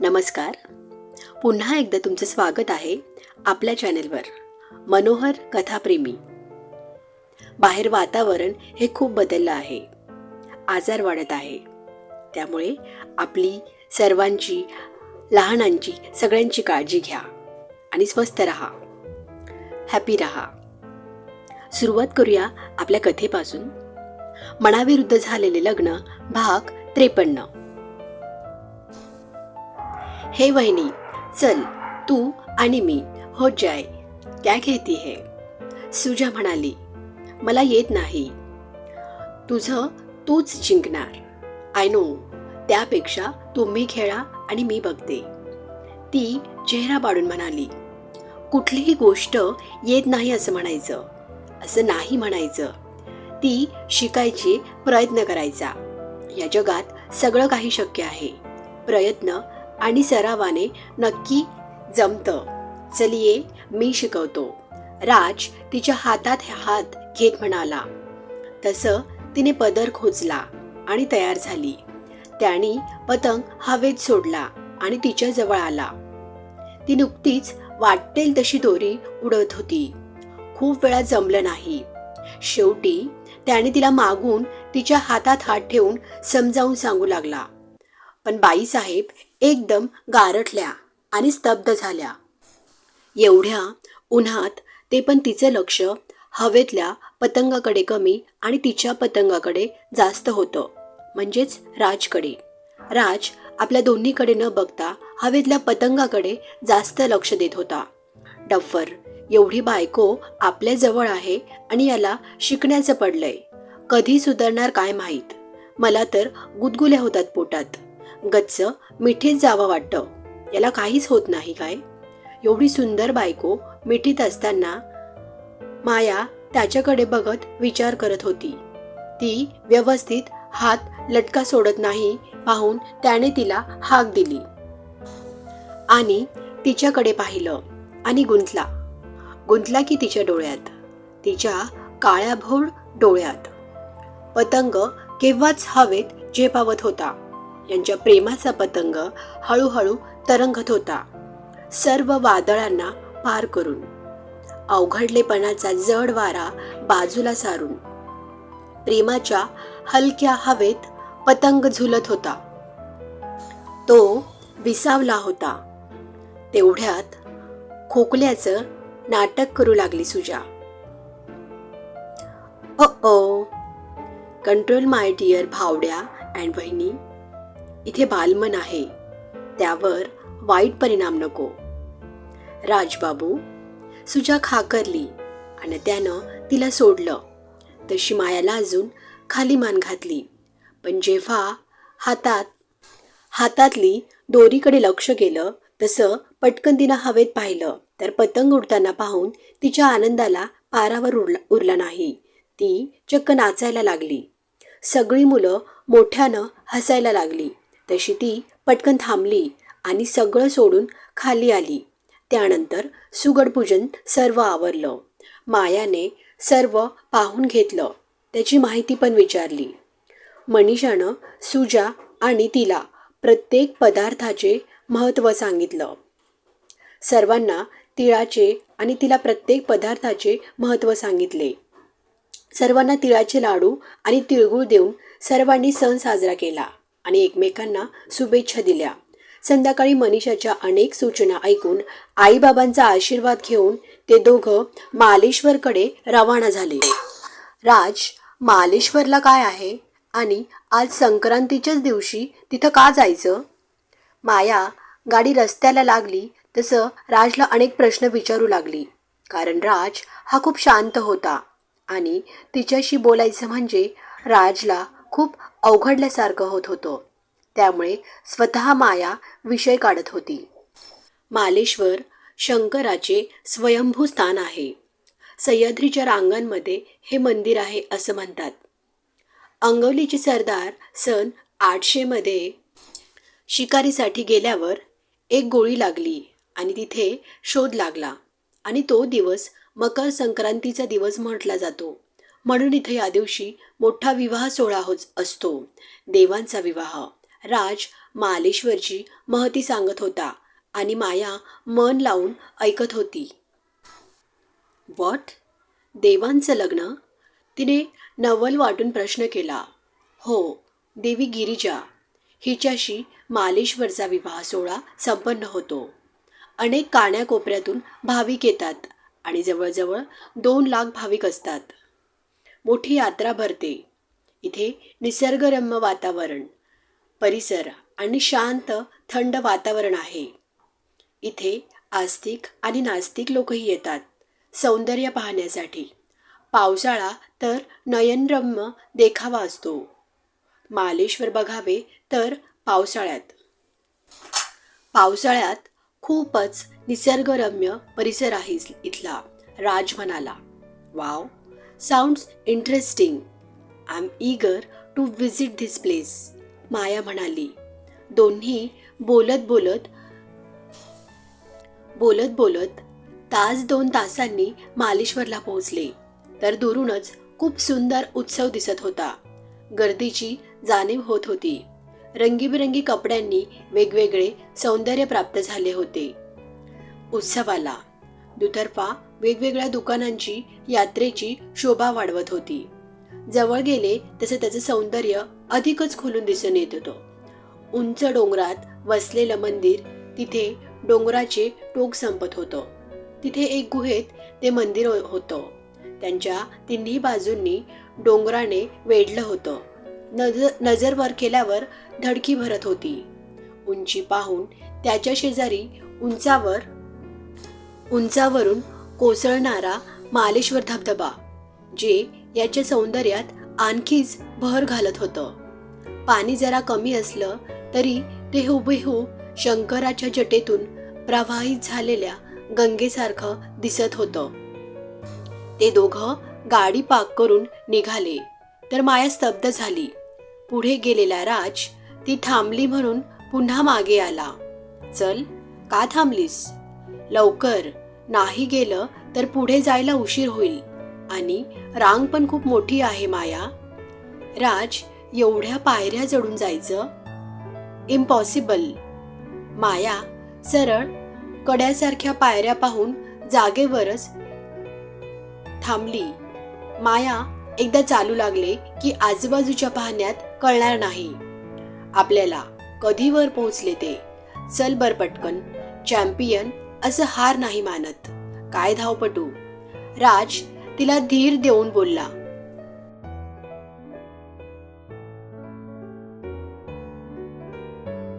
नमस्कार. पुन्हा एकदा तुमचं स्वागत आहे आपल्या चॅनेलवर मनोहर कथाप्रेमी. बाहेर वातावरण हे खूप बदललं आहे आजार वाढत आहे. त्यामुळे आपली सर्वांची लहानांची सगळ्यांची काळजी घ्या आणि स्वस्थ रहा. हॅपी रहा. सुरुवात करूया आपल्या कथेपासून. मनाविरुद्ध झालेले लग्न भाग त्रेपन्न. हे वहिनी चल तू आणि मी हो जाय क्या घेती हे? सुजा म्हणाली मला येत नाही. तुझं तूच जिंकणार. आय नो त्यापेक्षा तुम्ही खेळा आणि मी बघते. ती चेहरा पाडून म्हणाली कुठलीही गोष्ट येत नाही असं म्हणायचं. असं नाही म्हणायचं. ती शिकायची प्रयत्न करायचा. या जगात सगळं काही शक्य आहे. प्रयत्न आणि सरावाने नक्की जमतं. चलिये मी शिकवतो. राज तिच्या हातात हात घेत म्हणाला. तसं तिने पदर खोचला आणि तयार झाली. त्याने पतंग हवेत सोडला आणि तिच्या जवळ आला. ती नुकतीच वाटेल तशी दोरी उडत होती. खूप वेळा जमलं नाही. शेवटी त्याने तिला मागून तिच्या हातात हात ठेवून समजावून सांगू लागला. पण बाईसाहेब एकदम गारठल्या आणि स्तब्ध झाल्या. एवढ्या उन्हात ते पण तिचं लक्ष हवेतल्या पतंगाकडे कमी आणि तिच्या पतंगाकडे जास्त होतं म्हणजेच राजकडे. राज आपल्या दोन्हीकडे न बघता हवेतल्या पतंगाकडे जास्त लक्ष देत होता. डफ्फर एवढी बायको आपल्या जवळ आहे आणि याला शिकण्याचं पडलंय. कधी सुधारणार काय माहीत? मला तर गुदगुल्या होतात पोटात. गच्च मिठीत जावं वाटतं. याला काहीच होत नाही काय? एवढी सुंदर बायको मिठीत असताना माया त्याच्याकडे बघत विचार करत होती. ती व्यवस्थित हात लटका सोडत नाही पाहून त्याने तिला हाक दिली. आणि तिच्याकडे पाहिलं आणि गुंतला. गुंतला की तिच्या डोळ्यात. तिच्या काळ्याभोळ डोळ्यात. पतंग केव्हाच हवेत झेपावत होता. यांच्या प्रेमाचा पतंग हळूहळू तरंगत होता. सर्व वादळांना पार करून अवघडलेपणाचा जड वारा बाजूला सारून प्रेमाच्या हलक्या हवेत पतंग झुलत होता. तो विसावला होता. तेवढ्यात खोकल्याचं नाटक करू लागली Suja. Oh oh control my dear भावड्या अँड बहिणी इथे बालमन आहे. त्यावर वाईट परिणाम नको. राजबाबू सुजा खाकरली आणि त्यानं तिला सोडलं. तशी मायाला अजून खाली मान घातली. पण जेव्हा हातात हातातली दोरीकडे लक्ष गेलं तसं पटकन तिनं हवेत पाहिलं तर पतंग उडताना पाहून तिच्या आनंदाला पारावर उरला उरला नाही. ती चक्क नाचायला लागली. सगळी मुलं मोठ्यानं हसायला लागली. तशी ती पटकन थांबली आणि सगळं सोडून खाली आली. त्यानंतर सुगडपूजन सर्व आवरलं. मायाने सर्व पाहून घेतलं. त्याची माहिती पण विचारली. मनीषानं सुजा आणि तिला प्रत्येक पदार्थाचे महत्त्व सांगितलं. सर्वांना तिळाचे आणि तिला प्रत्येक पदार्थाचे महत्त्व सांगितले. सर्वांना तिळाचे लाडू आणि तिळगुळ देऊन सर्वांनी सण साजरा केला. आणि एकमेकांना शुभेच्छा दिल्या. संध्याकाळी मनीषाच्या अनेक सूचना ऐकून आईबाबांचा आशीर्वाद घेऊन ते दोघं मालेश्वरकडे रवाना झाले. राज मालेश्वरला काय आहे? आणि आज संक्रांतीच्याच दिवशी तिथं का जायचं? माया गाडी रस्त्याला लागली तसं राजला अनेक प्रश्न विचारू लागली. कारण राज हा खूप शांत होता. आणि तिच्याशी बोलायचं म्हणजे राजला खूप अवघडल्यासारखं होत होतं. त्यामुळे स्वतः माया विषय काढत होती. मालेश्वर शंकराचे स्वयंभू स्थान आहे. सह्याद्रीच्या रांगांमध्ये हे मंदिर आहे असं म्हणतात. अंगवलीचे सरदार सन आठशेमध्ये शिकारीसाठी गेल्यावर एक गोळी लागली आणि तिथे शोध लागला आणि तो दिवस मकर संक्रांतीचा दिवस म्हटला जातो. म्हणून इथे या दिवशी मोठा विवाह सोहळा होत असतो. देवांचा विवाह. राज मालेश्वरची महती सांगत होता आणि माया मन लावून ऐकत होती. वॉट? देवांचं लग्न? तिने नवल वाटून प्रश्न केला. हो देवी गिरिजा. हिच्याशी मालेश्वरचा विवाह सोहळा संपन्न होतो. अनेक काण्याकोपऱ्यातून भाविक येतात आणि जवळजवळ दोन लाख भाविक असतात. मोठी यात्रा भरते. इथे निसर्गरम्य वातावरण परिसर आणि शांत थंड वातावरण आहे. इथे आस्तिक आणि नास्तिक लोकही येतात सौंदर्य पाहण्यासाठी. पावसाळा तर नयनरम्य देखावा असतो. मालेश्वर बघावे तर पावसाळ्यात. पावसाळ्यात खूपच निसर्गरम्य परिसर आहे इथला राज म्हणाला wow! Sounds interesting I am eager to visit this place Maya म्हणाली. दोन्ही बोलत बोलत बोलत बोलत तास दोन तासांनी मालेश्वरला पोहोचले. तर दुरूनच खूप सुंदर उत्सव दिसत होता. गर्दीची जाणीव होत होती. रंगीबिरंगी कपड्यांनी वेगवेगळे सौंदर्य प्राप्त झाले होते. उत्सवाला दुतर्फा वेगवेगळ्या दुकानांची यात्रेची शोभा वाढवत होती. जवळ गेले तसे त्याचं सौंदर्य अधिकच खुलून दिसून येत होतं. उंच डोंगरात वसलेलं मंदिर तिथे डोंगराचे टोक संपत होतं. तिथे एक गुहेत ते मंदिर हो-, होतं. त्यांच्या तिन्ही बाजूंनी डोंगराने वेढलं होतं. नजर नजर वर केल्यावर धडकी भरत होती. उंची पाहून त्याच्या शेजारी उंचावर उंचावरून कोसळणारा मालेश्वर धबधबा जे याच्या सौंदर्यात आणखीच भर घालत होतं. पाणी जरा कमी असलं तरी ते हुबेहूब शंकराच्या जटेतून प्रवाहित झालेल्या गंगेसारखं दिसत होतं. ते दोघं गाडी पाक करून निघाले तर माया स्तब्ध झाली. पुढे गेलेला राज ती थांबली म्हणून पुन्हा मागे आला. चल का थांबलीस? लवकर. नाही गेलं तर पुढे जायला उशीर होईल. आणि रांग पण खूप मोठी आहे माया. राज एवढ्या पायऱ्या चढून जायचं? इम्पॉसिबल माया सरळ कड्यासारख्या पायऱ्या पाहून जागेवरच थांबली. माया एकदा चालू लागले की आजूबाजूच्या पाहण्यात कळणार नाही. आपल्याला कधी वर पोहोचले ते? चल बर पटकन. चॅम्पियन असं हार नाही मानत. काय धावपटू. राज तिला धीर देऊन बोलला